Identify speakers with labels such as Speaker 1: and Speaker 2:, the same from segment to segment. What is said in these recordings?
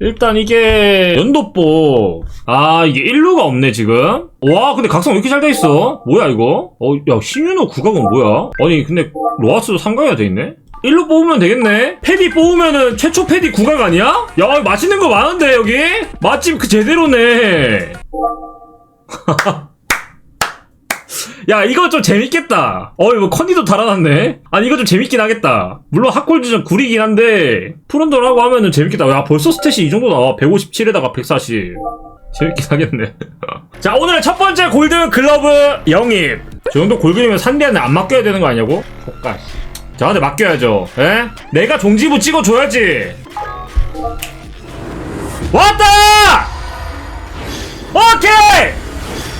Speaker 1: 일단 이게 연도법 아 이게 일루가 없네 지금? 와 근데 각성 왜 이렇게 잘 돼 있어? 뭐야 이거? 어야 신윤호 국악은 뭐야? 아니 근데 로아스도 3강이나 돼 있네? 일루 뽑으면 되겠네? 패디 뽑으면은 최초 패디 국악 아니야? 야 맛있는 거 많은데 여기? 맛집 그 제대로네 야 이거 좀 재밌겠다. 어 이거 컨디도 달아났네. 아니 이거 좀 재밌긴 하겠다. 물론 핫골드전 구리긴 한데 푸른도라고 하면은 재밌겠다. 야 벌써 스탯이 이 정도 나와. 157에다가 140 재밌긴 하겠네. 자 오늘의 첫 번째 골드 글러브 영입. 저 정도 골드이면 산디한테 안 맡겨야 되는 거 아니냐고? 족가 저한테 맡겨야죠. 에? 내가 종지부 찍어줘야지. 왔다! 오케이!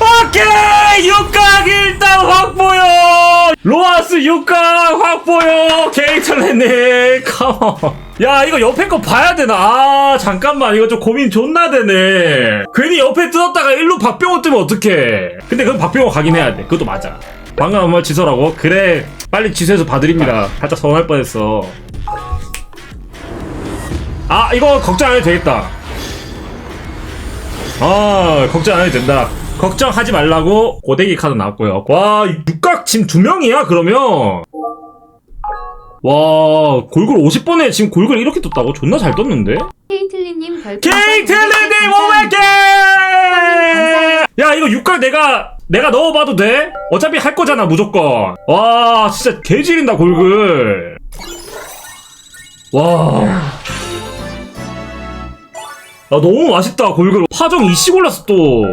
Speaker 1: 오케이! 육각 일단 확보요! 로아스 육각 확보요! 게이틀랜님, 컴온. 야, 이거 옆에 거 봐야 되나? 아, 잠깐만. 이거 좀 고민 존나 되네. 괜히 옆에 뜯었다가 일로 박병호 뜨면 어떡해. 근데 그건 박병호 가긴 해야 돼. 그것도 맞아. 방금 한번 취소라고? 그래. 빨리 취소해서 봐드립니다. 살짝 서운할 뻔했어. 아, 이거 걱정 안 해도 되겠다. 아 걱정 안 해도 된다 걱정하지 말라고 고데기 카드 나왔고요 와 육각 지금 두 명이야 그러면 와 골골 50번에 지금 골골 이렇게 떴다고? 존나 잘 떴는데?
Speaker 2: 케이틀리님 별풍선
Speaker 1: 케이틀리님 500개! 야 이거 육각 내가 내가 넣어봐도 돼? 어차피 할 거잖아 무조건 와 진짜 개지린다 골글 와 야, 너무 맛있다, 골글. 파정 이씨 골랐어, 또.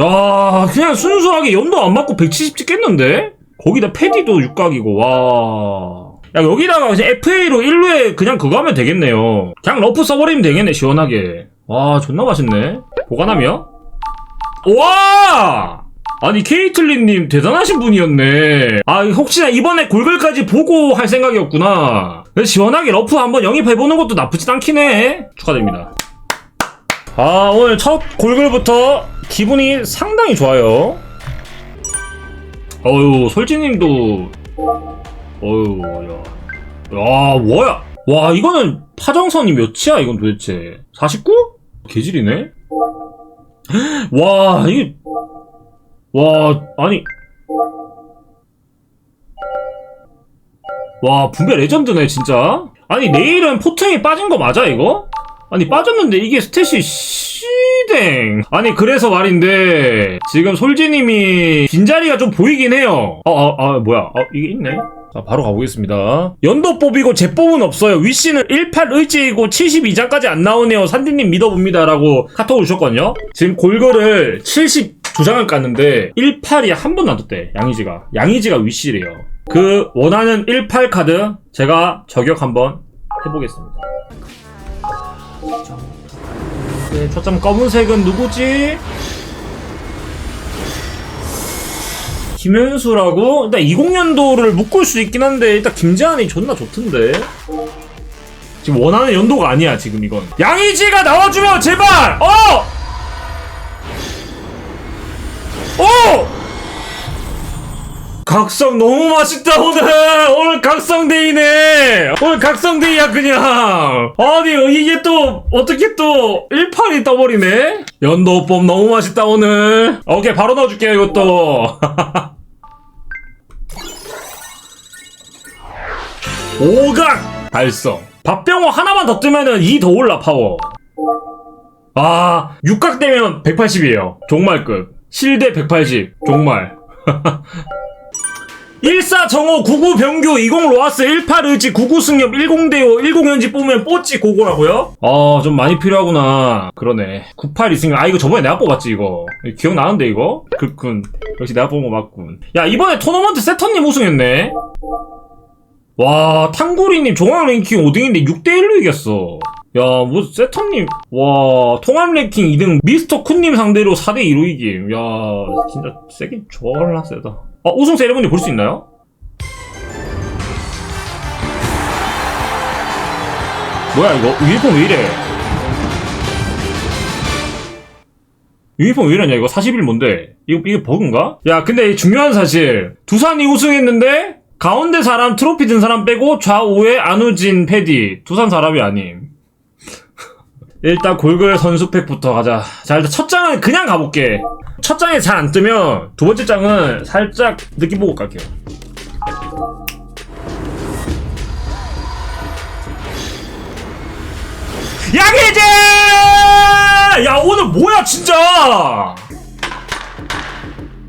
Speaker 1: 야, 그냥 순수하게 연도 안 맞고 170 찍겠는데? 거기다 패디도 육각이고, 와. 야, 여기다가 그냥 FA로 1루에 그냥 그거 하면 되겠네요. 그냥 러프 써버리면 되겠네, 시원하게. 와, 존나 맛있네. 보관하며? 와! 아니, 케이틀린님 대단하신 분이었네. 아, 혹시나 이번에 골글까지 보고 할 생각이었구나. 시원하게 러프 한번 영입해보는 것도 나쁘진 않긴 해. 축하드립니다. 아, 오늘 첫 골글부터 기분이 상당히 좋아요. 어유, 솔지님도, 어유, 야. 야, 뭐야? 와, 이거는 파정선이 몇이야, 이건 도대체? 49? 개질이네? 와, 이게, 와, 아니. 와, 분배 레전드네, 진짜. 아니, 내일은 포트에 빠진 거 맞아, 이거? 아니, 빠졌는데 이게 스탯이 시댕. 아니, 그래서 말인데, 지금 솔지님이 빈자리가 좀 보이긴 해요. 아, 아, 아, 뭐야. 아, 이게 있네. 자, 바로 가보겠습니다. 연도 뽑이고 제뽑은 없어요. 위씨는 18 의지이고 72장까지 안 나오네요. 산디님 믿어봅니다. 라고 카톡을 주셨거든요. 지금 골거를 72장을 깠는데 18이 한 번도 안 떴대. 양이지가. 양이지가 위씨래요. 그 원하는 18 카드 제가 저격 한번 해보겠습니다. 네, 초점 검은색은 누구지? 김현수라고? 일단 20년도를 묶을 수 있긴 한데 일단 김재환이 존나 좋던데 지금 원하는 연도가 아니야 지금 이건 양의지가 나와주면 제발! 어! 어! 각성 너무 맛있다 오늘! 오늘 각성데이네! 오늘 각성데이야 그냥! 아니 이게 또 어떻게 또 18이 떠버리네? 연도법 너무 맛있다 오늘! 오케이 바로 넣어줄게요 이것도. 오각! 달성. 밥병호 하나만 더 뜨면은 2더 올라 파워. 아 육각 되면 180이에요. 종말급 실대 180 종말 14 정호 99 병규 20 로아스 18 의지 99 승엽 10 대호 10 현지 뽑으면 뽀찌 고고라고요? 아 좀 많이 필요하구나. 그러네. 98 이승엽. 아 이거 저번에 내가 뽑았지 이거. 기억나는데 이거? 그군. 역시 내가 뽑은 거 맞군. 야 이번에 토너먼트 세터님 우승했네. 와 탕구리님 종합 랭킹 5등인데 6대1로 이겼어 야, 뭐, 세터님, 와, 통합 랭킹 2등, 미스터 쿤님 상대로 4대2로 이김. 야, 진짜 세긴 졸라 세다. 어, 우승 세레머니 볼 수 있나요? 뭐야, 이거? 유니폼 왜 이래? 유니폼 왜 이러냐, 이거 40일 뭔데? 이거, 이게 버그인가? 야, 근데 중요한 사실. 두산이 우승했는데, 가운데 사람, 트로피 든 사람 빼고 좌우에 안우진 패디. 두산 사람이 아님. 일단 골글 선수팩부터 가자. 자, 일단 첫 장은 그냥 가볼게. 첫 장에 잘 안 뜨면 두 번째 장은 살짝 느낌 보고 갈게요. 양해제! 야, 오늘 뭐야, 진짜!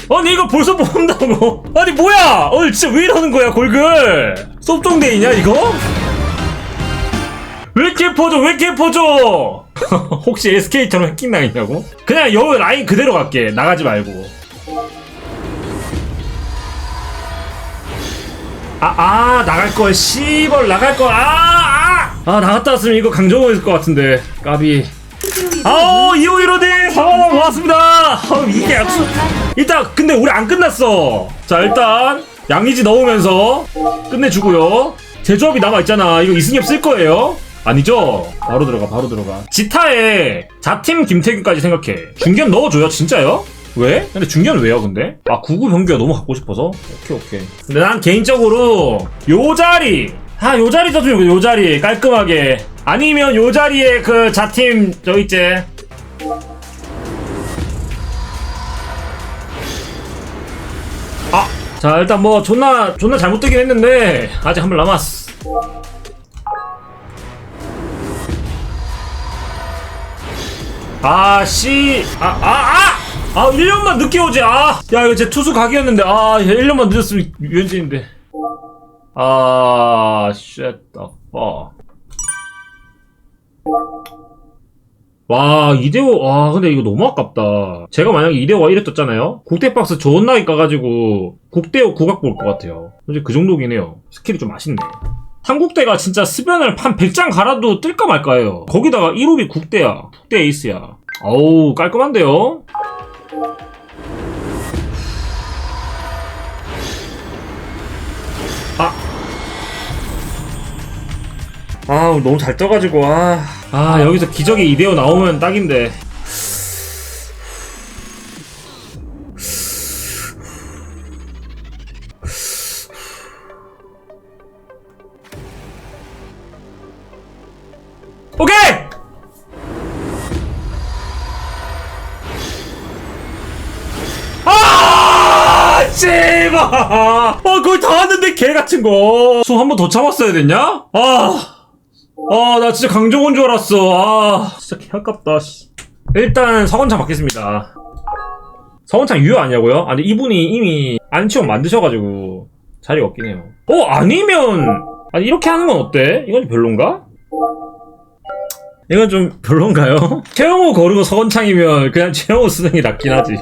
Speaker 1: 아니, 이거 벌써 뽑는다고? 아니, 뭐야! 오늘 진짜 왜 이러는 거야, 골글? 섭종데이냐, 이거? 왜 이렇게 퍼져? 왜 이렇게 퍼져? 혹시 SK처럼 해킹 당했냐고? 그냥 여기 라인 그대로 갈게. 나가지 말고. 아, 아, 나갈 걸. 씨벌, 나갈 걸. 아, 아! 아, 나갔다 왔으면 이거 강정호 있을 것 같은데. 까비. 아오, 251호님! 사과만 고맙습니다! 아우, 이게 약속. 일단, 근데 우리 안 끝났어. 자, 일단, 양이지 넣으면서 끝내주고요. 제조합이 남아있잖아. 이거 이승엽 쓸 거예요? 아니죠? 바로 들어가, 바로 들어가. 지타에 자팀 김태균까지 생각해. 중견 넣어줘요, 진짜요? 왜? 근데 중견은 왜요, 근데? 아, 구구 병규가 너무 갖고 싶어서? 오케이, 오케이. 근데 난 개인적으로, 요 자리! 아, 요 자리 줬으면 요 자리, 깔끔하게. 아니면 요 자리에 그 자팀, 저 있지. 아, 자, 일단 뭐, 존나, 존나 잘못되긴 했는데, 아직 한 번 남았어. 아, 씨. 아, 아, 아! 아, 1년만 늦게 오지. 아. 야, 이거 제 투수 각이었는데. 아, 1년만 늦었으면 유현진인데. 아, shit the fuck. 와, 이대호, 와, 근데 이거 너무 아깝다. 제가 만약에 이대호가 이랬었잖아요 국대박스 좋은 나이 까가지고, 국대호 국악 볼 것 같아요. 이제 그 정도긴 해요. 스킬이 좀 아쉽네. 한국대가 진짜 수변을 한 100장 갈아도 뜰까 말까요. 거기다가 1호비 국대야. 국대 에이스야. 어우, 깔끔한데요? 아. 아, 너무 잘 떠가지고, 아. 아, 여기서 기적의 이대호 나오면 딱인데. 아, 제발! 아, 거의 다 왔는데, 개 같은 거. 숨 한 번 더 참았어야 됐냐? 아. 아, 나 진짜 강정원 줄 알았어. 아, 진짜 개 아깝다, 씨. 일단, 서건창 받겠습니다. 서건창 유효 아니냐고요? 아니, 이분이 이미 안치원 만드셔가지고, 자리가 없긴 해요. 어, 아니면, 아니, 이렇게 하는 건 어때? 이건 좀 별론가? 이건 좀 별론가요? 최영호 거르고 서건창이면 그냥 최영호 게 낫긴 하지.